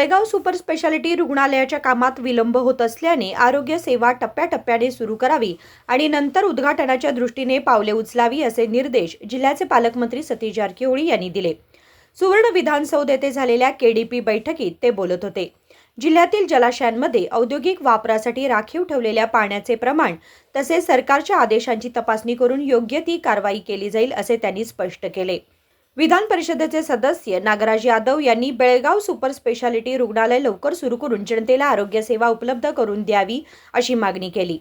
Belgaum super speciality रुग्णालयाच्या कामात विलंब होत असल्याने आरोग्य सेवा टप्प्याटप्प्याने सुरू करावी आणि नंतर उद्घाटनाच्या दृष्टीने पावले उचलावी असे निर्देश जिल्ह्याचे पालकमंत्री सतीश जारकिहोळी यांनी दिले. सुवर्ण विधानसौध येथे झालेल्या केडीपी बैठकीत ते बोलत होते. जिल्ह्यातील जलाशयांमध्ये औद्योगिक वापरासाठी राखीव ठेवलेल्या पाण्याचे प्रमाण तसेच सरकारच्या आदेशांची तपासणी करून योग्य ती कारवाई केली जाईल असे त्यांनी स्पष्ट केले. विधान परिषदेचे सदस्य नागराज यादव यांनी बेळगाव सुपर स्पेशालिटी रुग्णालय लवकर सुरू करून जनतेला आरोग्य सेवा उपलब्ध करून द्यावी अशी मागणी केली.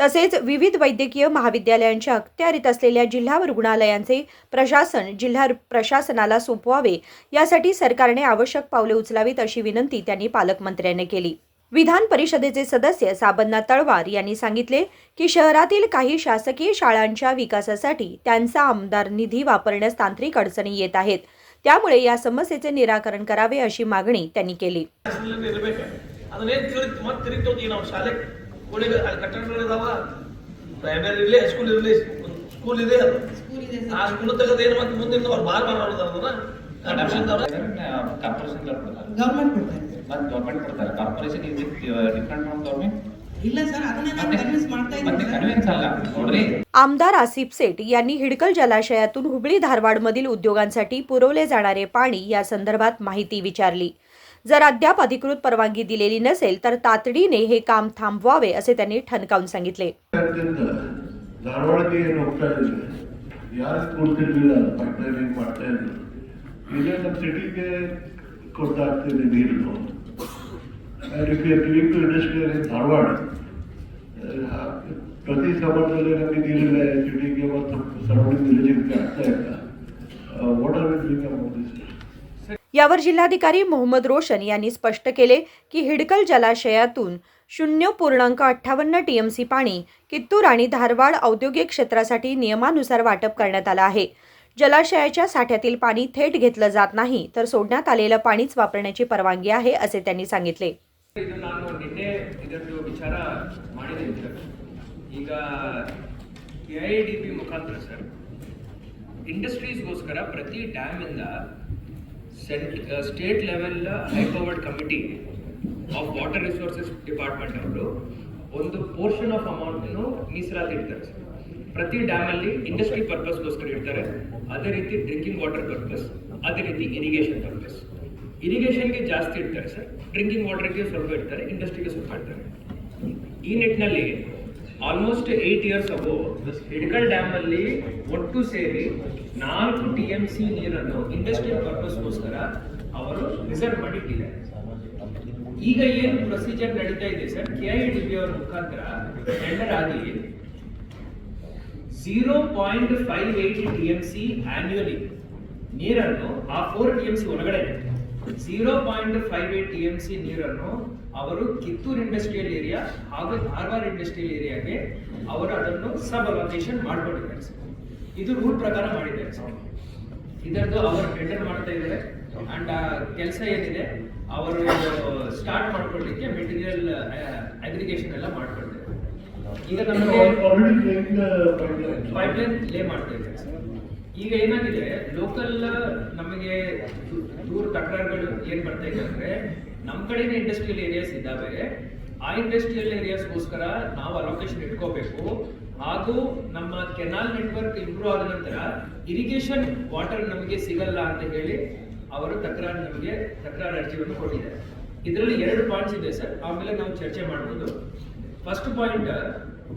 तसेच विविध वैद्यकीय महाविद्यालयांच्या अखत्यारीत असलेल्या जिल्हा रुग्णालयांचे प्रशासन जिल्हा प्रशासनाला सोपवावे यासाठी सरकारने आवश्यक पावले उचलावीत अशी विनंती त्यांनी पालकमंत्र्यांनी केली. विधान परिषदेचे सदस्य साबन्ना तळवार यांनी सांगितले की शहरातील काही शासकीय शाळांच्या विकासासाठी त्यांचा आमदार निधी वापरण्यास तांत्रिक अडचणी येत आहेत. त्यामुळे या समस्येचे निराकरण करावे अशी मागणी त्यांनी केली. ಹಾಸ್ಟೆಲ್ ಇರ್ಬೇಕು ಅದನ್ನೇನು ತಿಳಿ ಮತ್ತೆ ತಿರುಗ್ತೋಗಿ ನಾವು ಶಾಲೆ ಕೋಳಿಗೆ ಅಲ್ಲಿ ಕಟ್ಟಡಗಳಿದಾವ ಪ್ರೈಮರಿ ಇರಲಿ ಹೈಸ್ಕೂಲ್ ಇರಲಿ ಸ್ಕೂಲ್ ಇದೆ ಅದು ಆ ಸ್ಕೂಲ್ ತೆಗೆದು ಏನು ಮತ್ತೆ ಮುಂದಿನ ಅವ್ರು ಬಾರ್ ಬಾರ್ ಮಾಡೋದು ಅದನ್ನ ಅಡ್ಮಿಷನ್ದವ್ರ ಕಾರ್ಪೊರೇಷನ್ ಗೌರ್ಮೆಂಟ್ ಕೊಡ್ತಾರೆ ಮತ್ತೆ ಗೌರ್ಮೆಂಟ್ ಕೊಡ್ತಾರೆ corporation is different from government ಇಲ್ಲ ಸರ್ ಅದನ್ನೇ ನಾನು ಕನ್ವಿನ್ಸ್ ಮಾಡ್ತಾ ಮತ್ತೆ ಇದ್ದೀನಿ ಕನ್ವಿನ್ಸ್ ಅಲ್ಲ ನೋಡ್ರಿ आमदार आसिफ सेठ यांनी हिडकल जलाशयातून हुबळी धारवाडमधील उद्योगांसाठी पुरवले जाणारे पाणी या संदर्भात माहिती विचारली जर अद्याप अधिकृत परवानगी दिलेली नसेल तर तातडीने हे काम थांबवावे असे त्यांनी ठणकावून सांगितले ರಾಜ್ಯದಿಂದ ಧಾರವಾಡಕ್ಕೆ ಏನು ಹೋಗ್ತಾ ಇದ್ರು ಯಾರು ಕೊಡ್ತಿರ್ಲಿಲ್ಲ ಪೈಪ್ಲೈನಿಂಗ್ ಮಾಡ್ತಾ ಇದ್ರು ಇದೇ ನಮ್ಮ ಸಿಟಿಗೆ ಕೊಡ್ತಾ ಆಗ್ತಿದೆ ನೀರು and if you giving to industrial in Dharwad ಆ, ಪ್ರತಿ ಸಮಾಜದಲ್ಲಿ ನಮಗೆ ನೀರಿಲ್ಲ ಸಿಟಿಗೆ ಮತ್ತು ಸರೌಂಡಿಂಗ್ ವಿಲೇಜಿಗೆ ಆಗ್ತಾ ಇಲ್ಲ what are we doing about this यावर जिल्हाधिकारी मोहम्मद रोशन यांनी स्पष्ट केले की हिडकल जलाशयातून शून्य पूर्णांक अठ्ठावन्न टीएमसी पाणी कित्तूर आणि धारवाड औद्योगिक क्षेत्रासाठी नियमानुसार वाटप करण्यात आलं आहे जलाशयाच्या साठ्यातील पाणी थेट घेतलं जात नाही तर सोडण्यात आलेलं पाणीच वापरण्याची परवानगी आहे असे त्यांनी सांगितले ಇದು ನಾನು ನಿನ್ನೆ ಇದರದ್ದು ವಿಚಾರ ಮಾಡಿದ್ದೀನಿ ಸರ್ ಈಗ ಕೆ ಐ ಡಿ ಪಿ ಮುಖಾಂತರ ಸರ್ ಇಂಡಸ್ಟ್ರೀಸ್ಗೋಸ್ಕರ ಪ್ರತಿ ಡ್ಯಾಮಿಂದ cent state level high powered committee of water resources department ಅವರು ಒಂದು ಪೋರ್ಷನ್ ಆಫ್ ಅಮೌಂಟನ್ನು ಮೀಸಲಾತಿ ಇಡ್ತಾರೆ. ಪ್ರತಿ ಡ್ಯಾಮ್ ಅಲ್ಲಿ ಇಂಡಸ್ಟ್ರಿ ಪರ್ಪಸ್ ಗೋಸ್ಕರ ಇಡ್ತಾರೆ. ಅದೇ ರೀತಿ ಡ್ರಿಂಕಿಂಗ್ ವಾಟರ್ ಪರ್ಪಸ್ ಅದೇ ರೀತಿ ಇರಿಗೇಷನ್ ಪರ್ಪಸ್ ಇರಿಗೇಷನ್ಗೆ ಜಾಸ್ತಿ ಇಡ್ತಾರೆ ಸರ್ ಡ್ರಿಂಕಿಂಗ್ ವಾಟರ್ಗೆ ಸ್ವಲ್ಪ ಇಡ್ತಾರೆ ಇಂಡಸ್ಟ್ರಿಗೆ ಸ್ವಲ್ಪ ಇಡ್ತಾರೆ. ಈ ನಿಟ್ಟಿನಲ್ಲಿ almost eight years ago Hidkal dam ಅಲ್ಲಿ ಒಟ್ಟು ಸೇರಿ ನಾಲ್ಕು ಟಿ ಎಂ ಸಿ ನೀರನ್ನು ಇಂಡಸ್ಟ್ರಿಯಲ್ ಪರ್ಪಸ್ಗೋಸ್ಕರ ಅವರು ರಿಸರ್ವ್ ಮಾಡಿಟ್ಟಿದ್ದಾರೆ ಈಗ ಏನು ಪ್ರೊಸೀಜರ್ ನಡೀತಾ ಇದೆ sir? K I D B ಅವರ ಮುಖಾಂತರ ಟೆಂಡರ್ ಆಗಿ zero point five eight T M C annually ನೀರನ್ನು ಆ ಫೋರ್ ಟಿ ಎಂ ಸಿ ಒಳಗಡೆ zero point five eight T M C ನೀರನ್ನು ಅವರು ಕಿತ್ತೂರು ಇಂಡಸ್ಟ್ರಿಯಲ್ ಏರಿಯಾ ಹಾಗೂ ಧಾರವಾಡ ಇಂಡಸ್ಟ್ರಿಯಲ್ ಏರಿಯಾಗೆ ಅವರು ಅದನ್ನು ಸಬ್ ಅಲೋಕೇಶನ್ ಮಾಡಿಕೊಂಡಿದ್ದಾರೆ ಸರ್. ಇದು ರೂಲ್ ಪ್ರಕಾರ ಮಾಡಿದ್ದಾರೆ ಸರ್. ಇದರದ್ದು ಅವರು ಟೆಂಡರ್ ಮಾಡ್ತಾ ಇದ್ದಾರೆ. ಅಂಡ್ ಕೆಲಸ ಏನಿದೆ, ಅವರು ಸ್ಟಾರ್ಟ್ ಮಾಡ್ಕೊಳ್ಳಿಕ್ಕೆ ಮೆಟೀರಿಯಲ್ ಅಗ್ರಿಗೇಷನ್ ಎಲ್ಲ ಮಾಡ್ಕೊಳ್ತಾರೆ. ಈಗ ನಮಗೆ ಪೈಪ್ ಲೈನ್ ಪೈಪ್ಲೈನ್ ಲೇ ಮಾಡ್ತಾ ಇದ್ದಾರೆ ಈಗ ಏನಾಗಿದೆ ಲೋಕಲ್ ನಮಗೆ ದೂರ ತಕರಾರುಗಳು ಏನ್ ಬರ್ತಾ ಇದೆ ಅಂದ್ರೆ ನಮ್ಮ ಕಡೆನೇ ಇಂಡಸ್ಟ್ರಿಯಲ್ ಏರಿಯಾಸ್ ಇದ್ದಾವೆ. ಆ ಇಂಡಸ್ಟ್ರಿಯಲ್ ಏರಿಯಾಸ್ಗೋಸ್ಕರ ನಾವು ಅಲೋಕೇಶನ್ ಇಟ್ಕೋಬೇಕು. ಹಾಗೂ ನಮ್ಮ ಕೆನಾಲ್ ನೆಟ್ವರ್ಕ್ ಇಂಪ್ರೂವ್ ಆದ ನಂತರ ಇರಿಗೇಷನ್ ವಾಟರ್ ನಮಗೆ ಸಿಗಲ್ಲ ಅಂತ ಹೇಳಿ ಅವರು ತಕರಾರು ನಮಗೆ ತಕರಾರು ಅರ್ಜಿಯನ್ನು ಕೊಟ್ಟಿದ್ದಾರೆ. ಇದರಲ್ಲಿ ಎರಡು ಪಾಯಿಂಟ್ಸ್ ಇದೆ ಸರ್. ಆಮೇಲೆ ನಾವು ಚರ್ಚೆ ಮಾಡ್ಬೋದು. First point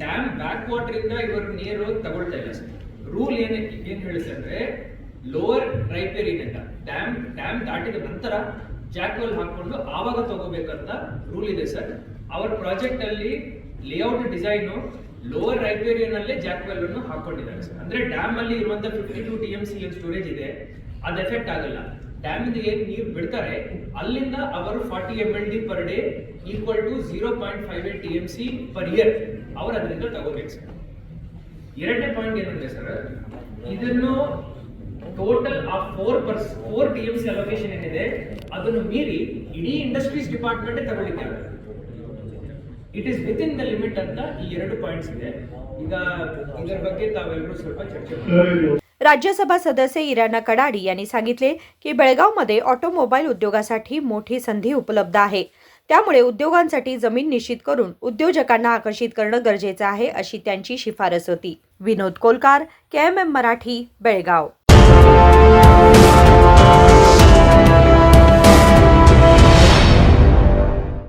dam back water ಇಂದ ಇವರು ನೀರು ತಗೊಳ್ತಾ ಇಲ್ಲ ಸರ್. ರೂಲ್ ಏನ್ ಏನ್ ಹೇಳುತ್ತೆ ಅಂದ್ರೆ ಲೋವರ್ ರೈಪೇರಿನ್ ಅಂತ. ಡ್ಯಾಮ್ ಡ್ಯಾಮ್ ದಾಟಿದ ನಂತರ ಜಾಕ್ವೆಲ್ ಹಾಕೊಂಡು ಆವಾಗ ತಗೋಬೇಕಂತ ರೂಲ್ ಇದೆ ಸರ್. ಅವರ ಪ್ರಾಜೆಕ್ಟ್ ಅಲ್ಲಿ ಲೇಔಟ್ ಡಿಸೈನು ಲೋವರ್ ರೈಪೇರಿಯನ್ ಅಲ್ಲೇ ಜಾಕ್ವೆಲ್ ಅನ್ನು ಹಾಕೊಂಡಿದ್ದಾರೆ ಸರ್. ಅಂದ್ರೆ ಡ್ಯಾಮ್ ಅಲ್ಲಿ ಇರುವಂತ fifty two T M C M storage ಇದೆ. ಅದು ಎಫೆಕ್ಟ್ ಆಗಲ್ಲ. ಡ್ಯಾಮ್ ಇಂದ ಏನ್ ನೀರು ಬಿಡ್ತಾರೆ, ಅಲ್ಲಿಂದ ಅವರು forty M L D per day equal to zero point five eight T M C per year ಅವರು ಅದರಿಂದ ತಗೋಬೇಕು ಸರ್. ಎರಡನೇ ಪಾಯಿಂಟ್ ಏನಂದ್ರೆ ಸರ್, ಇದನ್ನು ಟೋಟಲ್ ಆ four purse four T M C allocation ಏನಿದೆ ಅದನ್ನು ಮೀರಿ ಇಡೀ ಇಂಡಸ್ಟ್ರೀಸ್ ಡಿಪಾರ್ಟ್ಮೆಂಟ್ ತಗೊಳ್ಳಿಕ್ಕೆ it is within the limit ಅಂತ ಈ ಎರಡು ಪಾಯಿಂಟ್ಸ್ ಇದೆ ಈಗ ಇದರ ಬಗ್ಗೆ ತಾವೆಲ್ಲರೂ ಸ್ವಲ್ಪ ಚರ್ಚೆ ಮಾಡಿ ಸರ್ ಇದು राज्यसभा सदस्य इराना कडाडी यांनी सांगितले की बेळगावमध्ये ऑटोमोबाईल उद्योगासाठी मोठी संधी उपलब्ध आहे त्यामुळे उद्योगांसाठी जमीन निश्चित करून उद्योजकांना आकर्षित करणं गरजेचं आहे अशी त्यांची शिफारस होती Vinod Kolkar K M M Marathi Belgaum Bye.